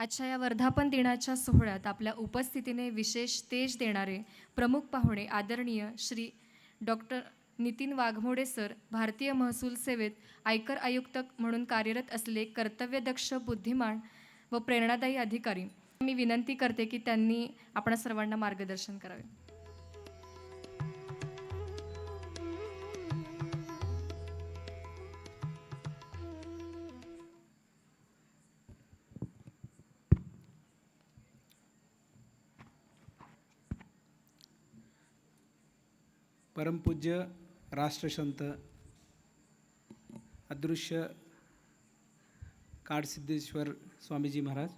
आजच्या या वर्धापन दिनाच्या सोहळ्यात आपल्या उपस्थितीने विशेष तेज देणारे प्रमुख पाहुणे आदरणीय श्री डॉक्टर नितीन वाघमोडे सर भारतीय महसूल सेवेत आयकर आयुक्त म्हणून कार्यरत असले कर्तव्यदक्ष बुद्धिमान व प्रेरणादायी अधिकारी. मी विनंती करते की त्यांनी आपणा सर्वांना मार्गदर्शन करावे. परमपूज्य राष्ट्रसंत अदृश्य काडसिद्धेश्वर स्वामीजी महाराज.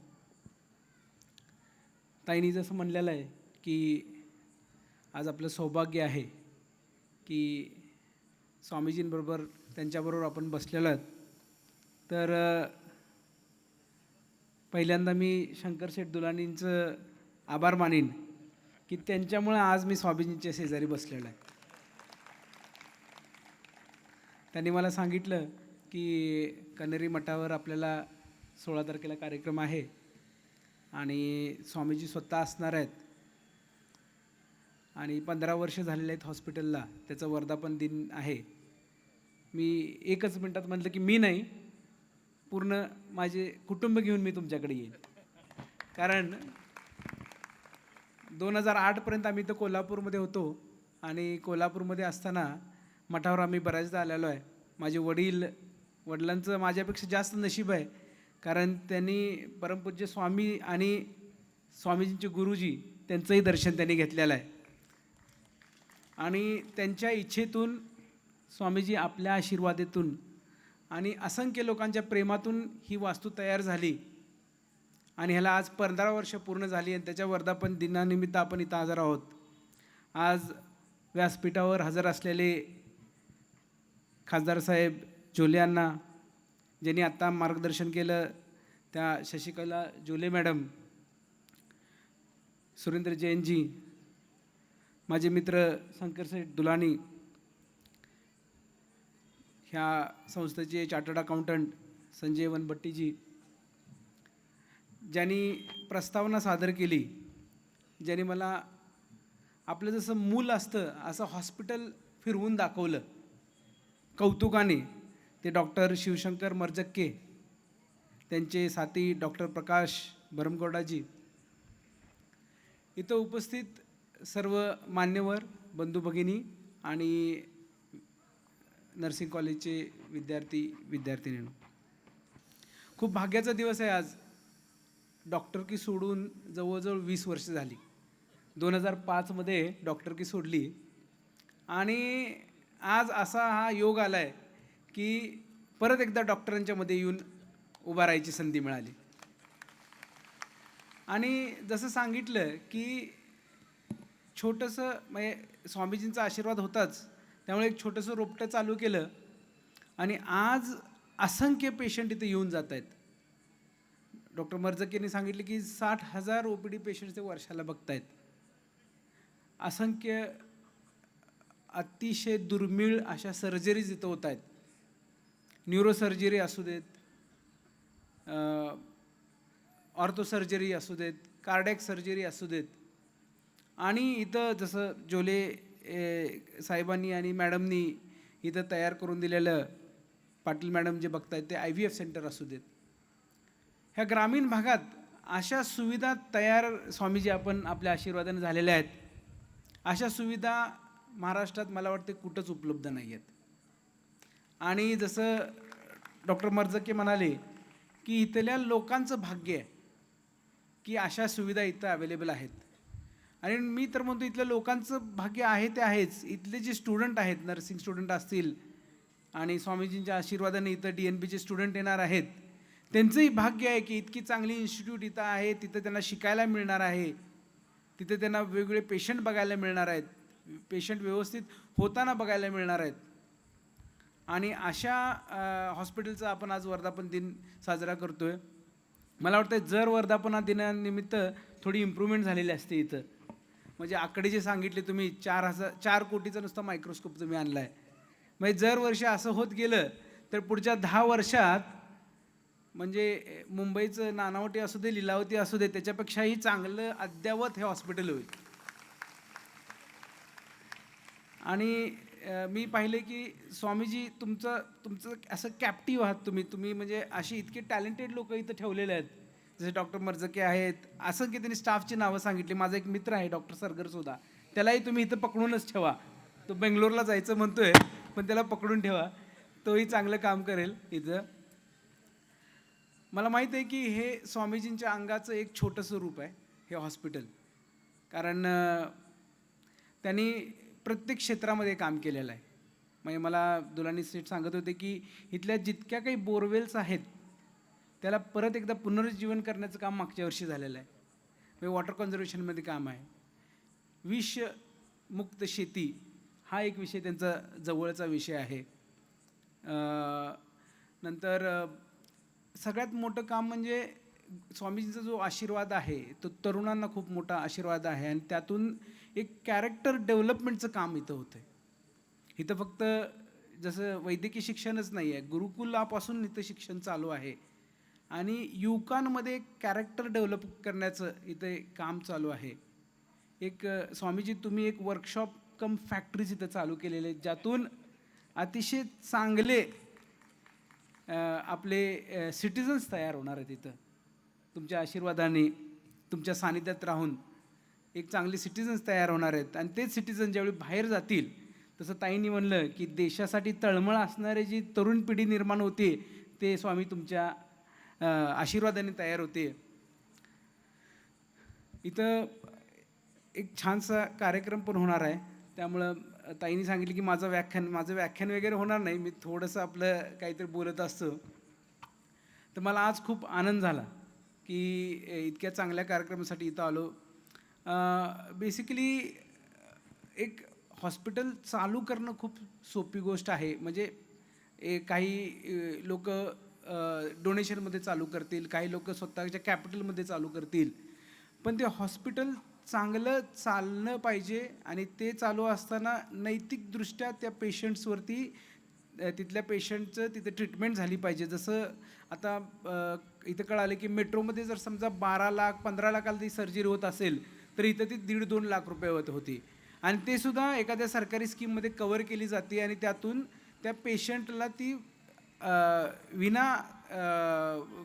ताईनी जसं म्हणलेलं आहे की आज आपलं सौभाग्य आहे की स्वामीजींबरोबर त्यांच्याबरोबर आपण बसलेलो आहोत. तर पहिल्यांदा मी शंकर शेठ दुलानींचं आभार मानीन की त्यांच्यामुळे आज मी स्वामीजींच्या शेजारी बसलेलो आहे. त्यांनी मला सांगितलं की कनेरी मठावर आपल्याला सोळा तारखेला कार्यक्रम आहे आणि स्वामीजी स्वतः असणार आहेत. आणि पंधरा वर्ष झालेले आहेत हॉस्पिटलला त्याचं वर्धापन दिन आहे. मी एकच मिनटात म्हटलं की मी नाही पूर्ण माझे कुटुंब घेऊन मी तुमच्याकडे येईन. कारण दोन हजार आठपर्यंत आम्ही तर कोल्हापूरमध्ये होतो आणि कोल्हापूरमध्ये असताना मठावर आम्ही बऱ्याचदा आलेलो आहे. माझे वडील वडिलांचं माझ्यापेक्षा जास्त नशीब आहे. कारण त्यांनी परमपूज्य स्वामी आणि स्वामीजींचे गुरुजी त्यांचंही दर्शन त्यांनी घेतलेलं आहे. आणि त्यांच्या इच्छेतून स्वामीजी आपल्या आशीर्वादेतून आणि असंख्य लोकांच्या प्रेमातून ही वास्तू तयार झाली. आणि ह्याला आज पंधरा वर्ष पूर्ण झाली आणि त्याच्या वर्धापन दिनानिमित्त आपण इथं हजर आहोत. आज व्यासपीठावर हजर असलेले खासदार साहेब जोले यांना ज्यांनी आत्ता मार्गदर्शन केलं त्या शशिकला जोले मॅडम सुरेंद्र जैनजी माझे मित्र शंकरसेठ दुलानी ह्या संस्थेचे चार्टर्ड अकाउंटंट संजय वनभट्टीजी ज्यांनी प्रस्तावना सादर केली ज्यांनी मला आपलं जसं मूल असतं असं हॉस्पिटल फिरवून दाखवलं कौतुकाने ते डॉक्टर शिवशंकर मरजक्के त्यांचे साथी डॉक्टर प्रकाश भरमगौडाजी इथं उपस्थित सर्व मान्यवर बंधू भगिनी आणि नर्सिंग कॉलेजचे विद्यार्थी विद्यार्थिनींनो. खूप भाग्याचा दिवस आहे आज. डॉक्टरकी सोडून जवळजवळ वीस वर्ष झाली. दोन हजार पाचमध्ये डॉक्टरकी सोडली. आणि आज असा हा योग आला आहे की परत एकदा डॉक्टरांच्या मध्ये येऊन उभा राहायची संधी मिळाली. आणि जसं सांगितलं की छोटंसं म्हणजे स्वामीजींचा आशीर्वाद होताच त्यामुळे एक छोटंसं रोपटं चालू केलं आणि आज असंख्य पेशंट इथे येऊन जात आहेत डॉक्टर मर्जक यांनी सांगितले की साठ हजार ओ पी डी पेशंट्स ते वर्षाला बघतायत. असंख्य अतिशय दुर्मिळ अशा सर्जरीज इथं होत आहेत. न्यूरोसर्जरी असू देत ऑर्थो सर्जरी असू देत कार्डॅक सर्जरी असू देत. आणि इथं जसं जोले साहेबांनी आणि मॅडमनी इथं तयार करून दिलेलं पाटील मॅडम जे बघतायत ते आय व्ही एफ सेंटर असू देत. ह्या ग्रामीण भागात अशा सुविधा तयार स्वामीजी आपण आपल्या आशीर्वादाने झालेल्या आहेत. अशा सुविधा महाराष्ट्रात मला वाटते कुठंच उपलब्ध नाही आहेत आणि जसं डॉक्टर मर्जके म्हणाले की इथल्या लोकांचं भाग्य आहे की अशा सुविधा इथं अवेलेबल आहेत. आणि मी तर म्हणतो इथल्या लोकांचं भाग्य आहे ते आहेच. इथले जे स्टुडंट आहेत नर्सिंग स्टुडंट असतील आणि स्वामीजींच्या आशीर्वादाने इथं डी एन बीचे स्टुडंट येणार आहेत त्यांचंही भाग्य आहे की इतकी चांगली इन्स्टिट्यूट इथं आहे तिथं त्यांना शिकायला मिळणार आहे तिथे त्यांना वेगवेगळे पेशंट बघायला मिळणार आहेत. पेशंट व्यवस्थित होताना बघायला मिळणार आहेत. आणि अशा हॉस्पिटलचा आपण आज वर्धापन दिन साजरा करतो आहे मला वाटतं जर वर्धापना दिनानिमित्त थोडी इम्प्रूव्हमेंट झालेली असते इथं. म्हणजे आकडे जे सांगितले तुम्ही चार हजार चार कोटीचा नुसता मायक्रोस्कोप तुम्ही आणला आहे म्हणजे जर वर्ष असं होत गेलं तर पुढच्या दहा वर्षात म्हणजे मुंबईचं नानावटी असू दे लिलावती असू दे त्याच्यापेक्षाही चांगलं अद्यावत हे हॉस्पिटल होईल. आणि मी पाहिले की स्वामीजी तुमचं तुमचं असं कॅप्टिव्ह आहात तुम्ही. तुम्ही म्हणजे अशी इतकी टॅलेंटेड लोक इथं ठेवलेले आहेत. जसे डॉक्टर मर्जके आहेत. असं की त्यांनी स्टाफची नावं सांगितली. माझा एक मित्र आहे डॉक्टर सरगर सुद्धा त्यालाही तुम्ही इथं पकडूनच ठेवा. तो बेंगलोरला जायचं म्हणतोय पण त्याला पकडून ठेवा. तोही चांगलं काम करेल इथं. मला माहीत आहे की हे स्वामीजींच्या अंगाचं एक छोटंसं रूप आहे हे हॉस्पिटल. कारण त्यांनी प्रत्येक क्षेत्रामध्ये काम केलेलं आहे. म्हणजे मला दुलानी सेठ सांगत होते की इथल्या जितक्या काही बोरवेल्स आहेत त्याला परत एकदा पुनरुज्जीवन करण्याचं काम मागच्या वर्षी झालेलं आहे. म्हणजे वॉटर कन्झर्वेशनमध्ये काम आहे. विष मुक्त शेती हा एक विषय त्यांचा जवळचा विषय आहे. नंतर सगळ्यात मोठं काम म्हणजे स्वामीजींचा जो आशीर्वाद आहे तो तरुणांना खूप मोठा आशीर्वाद आहे. आणि त्यातून एक कॅरेक्टर डेव्हलपमेंटचं काम इथं होतं आहे इथं फक्त जसं वैद्यकीय शिक्षणच नाही आहे गुरुकुलापासून इथं शिक्षण चालू आहे. आणि युवकांमध्ये कॅरेक्टर डेव्हलप करण्याचं इथे काम चालू आहे. एक स्वामीजी तुम्ही एक वर्कशॉप कम फॅक्टरीज इथं चालू केलेले आहेत ज्यातून अतिशय चांगले आपले सिटिझन्स तयार होणार आहेत इथं. तुमच्या आशीर्वादाने तुमच्या सानिध्यात राहून एक चांगले सिटिझन्स तयार होणार आहेत. आणि तेच सिटिझन ज्यावेळी बाहेर जातील तसं ताईंनी म्हणलं की देशासाठी तळमळ असणारी जी तरुण पिढी निर्माण होते ते स्वामी तुमच्या आशीर्वादाने तयार होते. इथं एक छानसा कार्यक्रम पण होणार आहे. त्यामुळं ताईंनी सांगितलं की माझं व्याख्यान माझं व्याख्यान वगैरे होणार नाही. मी थोडंसं आपलं काहीतरी बोलत असतो. तर मला आज खूप आनंद झाला की इतक्या चांगल्या कार्यक्रमासाठी इथं आलो. बेसिकली एक हॉस्पिटल चालू करणं खूप सोपी गोष्ट आहे. म्हणजे ए, काही लोक डोनेशनमध्ये चालू करतील काही लोक स्वतःच्या कॅपिटलमध्ये चालू करतील. पण ते हॉस्पिटल चांगलं चालणं पाहिजे आणि ते चालू असताना नैतिकदृष्ट्या त्या पेशंट्सवरती तिथल्या पेशंटचं तिथे ट्रीटमेंट झाली पाहिजे. जसं आता इथं कळालं की मेट्रोमध्ये जर समजा बारा लाख पंधरा लाखाला ती सर्जरी होत असेल तर इथं ती दीड दोन लाख रुपये होत होती. आणि ते सुद्धा एखाद्या सरकारी स्कीममध्ये कवर केली जाते आणि त्यातून त्या पेशंटला ती विना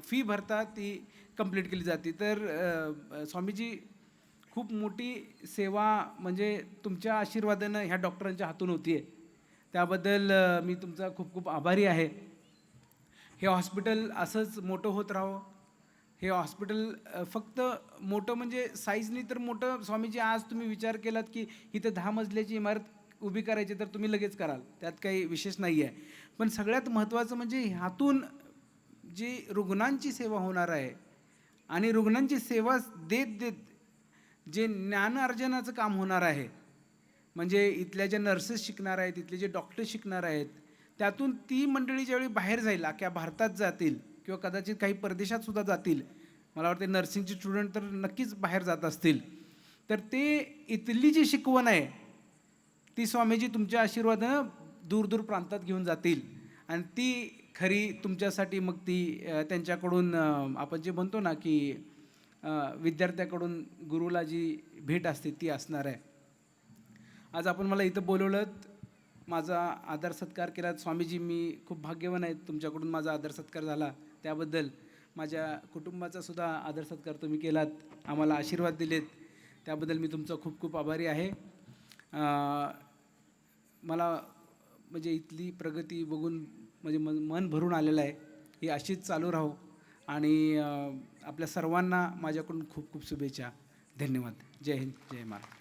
फी भरता ती कंप्लीट केली जाते. तर स्वामीजी खूप मोठी सेवा म्हणजे तुमच्या आशीर्वादानं ह्या डॉक्टरांच्या हातून होती आहे त्याबद्दल मी तुमचा खूप खूप आभारी आहे. हे हॉस्पिटल असंच मोठं होत राहावं. हे हॉस्पिटल फक्त मोठं म्हणजे साईजनी तर मोठं स्वामीजी आज तुम्ही विचार केलात की इथं दहा मजल्याची इमारत उभी करायची तर तुम्ही लगेच कराल. त्यात काही विशेष नाही आहे. पण सगळ्यात महत्त्वाचं म्हणजे ह्यातून जी रुग्णांची सेवा होणार आहे आणि रुग्णांची सेवा देत देत जे ज्ञान अर्जनाचं काम होणार आहे म्हणजे इथल्या ज्या नर्सेस शिकणार आहेत इथले जे डॉक्टर शिकणार आहेत त्यातून ती मंडळी ज्यावेळी बाहेर जाईल अख्ख्या भारतात जातील किंवा कदाचित काही परदेशात सुद्धा जातील. मला वाटते नर्सिंगचे स्टुडंट तर नक्कीच बाहेर जात असतील. तर ते इथली जी शिकवण आहे ती स्वामीजी तुमच्या आशीर्वादानं दूर दूर प्रांतात घेऊन जातील. आणि ती खरी तुमच्यासाठी मग ती त्यांच्याकडून आपण जे म्हणतो ना की विद्यार्थ्याकडून गुरुला जी भेट असते ती असणार आहे. आज आपण मला इथं बोलवलं माझा आदर सत्कार केला स्वामीजी मी खूप भाग्यवान आहे तुमच्याकडून माझा आदर सत्कार झाला. त्याबद्दल माझ्या कुटुंबाचा सुद्धा आदर सत्कार तुम्ही केलात आम्हाला आशीर्वाद दिलेत. त्याबद्दल मी तुमचा खूप खूप आभारी आहे. मला म्हणजे इथली प्रगती बघून म्हणजे मन मन भरून आलेलं आहे. ही अशीच चालू राहो आणि आपल्या सर्वांना माझ्याकडून खूप खूप शुभेच्छा. धन्यवाद. जय हिंद जय महाराज